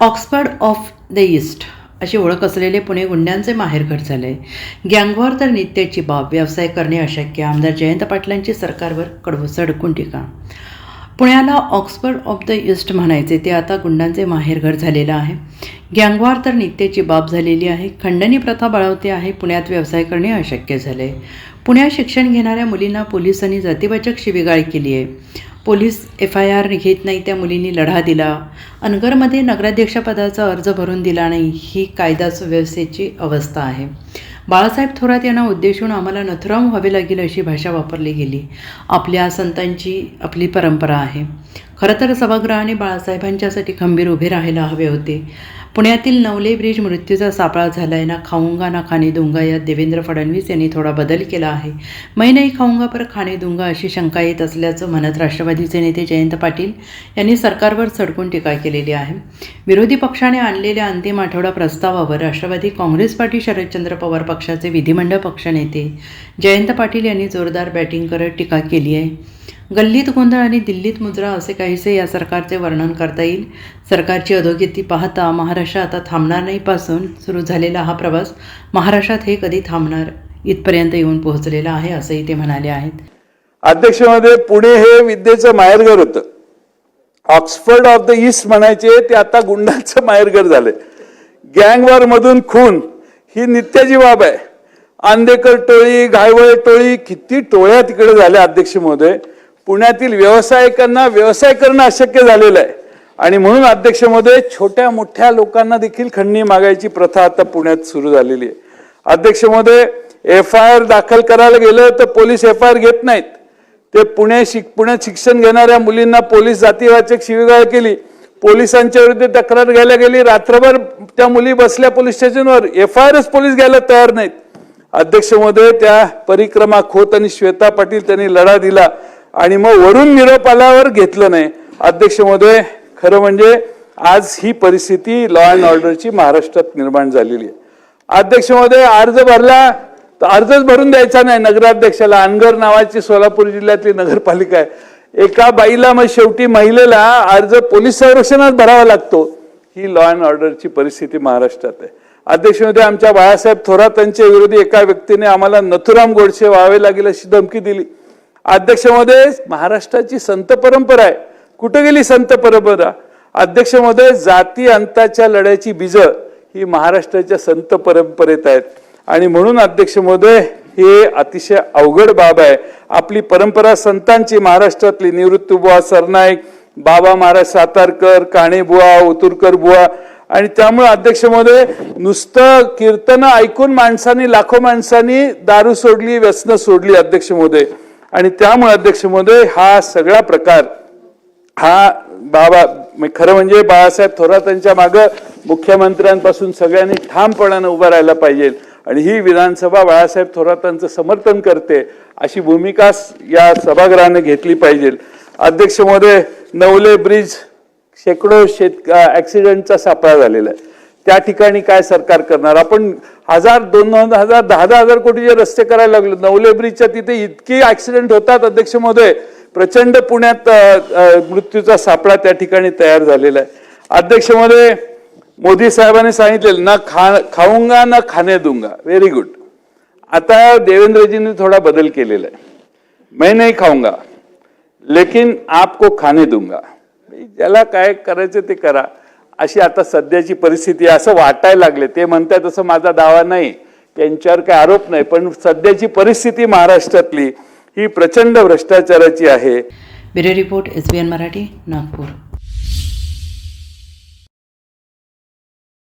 Oxford of the east अशी ओळख असलेले पुणे गुंड्यांचे माहेरघर झाले. गँगवार तर नित्याची बाब व्यवसाय करणे अशक्य आमदार जयंत पाटलांची सरकारवर कडवं टीका. पुण्याला ऑक्सफर्ड ऑफ द ईस्ट म्हणायचे ते आता गुंडांचे माहेरघर झालेलं आहे. गँगवार तर नित्याची बाब झालेली आहे. खंडणी प्रथा बळवते आहे पुण्यात व्यवसाय करणे अशक्य झाले. पुण्यात शिक्षण घेणाऱ्या मुलींना पोलिसांनी जातीवाचक शिवीगाळ केली आहे पोलीस एफ आय आर घेत नाही त्या मुलींनी लढा दिला. अनगरमध्ये नगराध्यक्षपदाचा अर्ज भरून दिला नाही ही कायदा सुव्यवस्थेची अवस्था आहे. बाळासाहेब थोरात यांना उद्देशून आम्हाला नथुराम व्हावे लागेल अशी भाषा वापरली गेली. आपल्या संतांची आपली परंपरा आहे. खरं तर सभागृहाने बाळासाहेबांच्यासाठी खंबीर उभे राहायला हवे होते. पुण्यातील नवले ब्रिज मृत्यूचा सापळा झाला आहे ना? खाऊंगा ना खाणे दुंगा यात देवेंद्र फडणवीस यांनी थोडा बदल केला आहे. मै नाही खाऊंगा पर खाणे दुंगा अशी शंका येत असल्याचं म्हणत राष्ट्रवादीचे नेते जयंत पाटील यांनी सरकारवर सडकून टीका केलेली आहे. विरोधी पक्षाने आणलेल्या अंतिम आठवडा प्रस्तावावर राष्ट्रवादी काँग्रेस पार्टी शरदचंद्र पवार पक्षाचे विधिमंडळ पक्षनेते जयंत पाटील यांनी जोरदार बॅटिंग करत टीका केली आहे. गल्लीत गोंधळ आणि दिल्लीत मुजरा असे काहीसे या सरकारचे वर्णन करता येईल. सरकारची अधोगती पाहता महाराष्ट्र आता थांबणार नाही पासून सुरू झालेला हा प्रवास महाराष्ट्रात हे कधी थांबणार इथपर्यंत येऊन पोहोचलेला आहे असंही ते म्हणाले आहेत. अध्यक्षमध्ये पुणे हे विद्येचं माहेरघर होतं. ऑक्सफर्ड ऑफ द ईस्ट म्हणायचे ते आता गुंडांचं माहेरघर झालंय. गँगवार मधून खून ही नित्याची बाब आहे. आंदेकर टोळी घायवळ टोळी किती टोळ्या तिकडे झाल्या अध्यक्ष महोदय. पुण्यातील व्यावसायिकांना व्यवसाय करणं अशक्य झालेलं आहे. आणि म्हणून अध्यक्ष महोदय छोट्या मोठ्या लोकांना देखील खंडणी मागायची प्रथा आता पुण्यात सुरू झालेली आहे. अध्यक्ष महोदय एफ आय आर दाखल करायला गेलं तर पोलीस एफ आय आर घेत नाहीत. ते पुणे शिक पुण्यात शिक्षण घेणाऱ्या मुलींना पोलीस जातीवाचक शिवीगाळ केली. पोलिसांच्या विरुद्ध तक्रार घ्यायला गेली. रात्रभर त्या मुली बसल्या पोलीस स्टेशनवर. एफ आय आरच पोलीस घ्यायला तयार नाहीत. अध्यक्ष महोदय त्या परिक्रमा खोत आणि श्वेता पाटील त्यांनी लढा दिला. आणि मग वरून निरोप आल्यावर घेतलं नाही. अध्यक्ष महोदय खरं म्हणजे आज ही परिस्थिती लॉ अँड ऑर्डरची महाराष्ट्रात निर्माण झालेली आहे. अध्यक्ष महोदय अर्ज भरला तर अर्जच भरून द्यायचा नाही. नगराध्यक्षाला अनगर नावाची सोलापूर जिल्ह्यातली नगरपालिका आहे. एका बाईला मग शेवटी महिलेला अर्ज पोलीस संरक्षणात भरावा लागतो. ही लॉ अँड ऑर्डरची परिस्थिती महाराष्ट्रात आहे. अध्यक्ष महोदय आमच्या बाळासाहेब थोरातांच्या विरोधी एका व्यक्तीने आम्हाला नथुराम गोडसे व्हावे लागेल अशी धमकी दिली. अध्यक्ष महाराष्ट्राची संत परंपरा आहे. कुठं गेली संत परंपरा? अध्यक्ष जाती अंताच्या लढ्याची बीज ही महाराष्ट्राच्या संत परंपरेत आहेत. आणि म्हणून अध्यक्ष महोदय हे अतिशय अवघड बाब आहे. आपली परंपरा संतांची महाराष्ट्रातली. निवृत्तीबुवा सरनाईक बाबा महाराज सातारकर काणे बुवा ओतुरकर बुवा. आणि त्यामुळे अध्यक्ष महोदय नुसतं कीर्तन ऐकून माणसांनी लाखो माणसांनी दारू सोडली व्यसनं सोडली अध्यक्ष महोदय आणि त्यामुळे अध्यक्ष महोदय हा सगळा प्रकार हा बाबा खरं म्हणजे बाळासाहेब थोरातांच्या मागं मुख्यमंत्र्यांपासून सगळ्यांनी ठामपणानं उभं राहायला पाहिजे आणि ही विधानसभा बाळासाहेब थोरातांचं समर्थन करते अशी भूमिका या सभागृहाने घेतली पाहिजे. अध्यक्ष महोदय नवले ब्रिज शेकडो शेत ॲक्सिडेंटचा सापळा झालेला आहे. त्या ठिकाणी काय सरकार करणार? आपण हजार दोन दोन हजार दहा दहा हजार कोटीचे रस्ते करायला लागलो नवले ब्रिजच्या तिथे इतकी ऍक्सिडेंट होतात अध्यक्ष महोदय. प्रचंड पुण्यात मृत्यूचा सापळा त्या ठिकाणी तयार झालेला आहे. अध्यक्ष महोदय मोदी साहेबांनी सांगितलेलं ना खा खाऊंगा ना खाणे दूंगा. व्हेरी गुड आता देवेंद्रजींनी थोडा बदल केलेला आहे. मैं नाही खाऊंगा लेकिन आपको खाने दूंगा. ज्याला काय करायचं ते करा. अशी आता सध्याची परिस्थिती आहे असं वाटायला लागले. ते म्हणतात तसं माझा दावा नाही. त्यांच्यावर काही आरोप नाही. पण सध्याची परिस्थिती महाराष्ट्रातली ही प्रचंड भ्रष्टाचाराची आहे. Bureau report S B N Marathi Nagpur.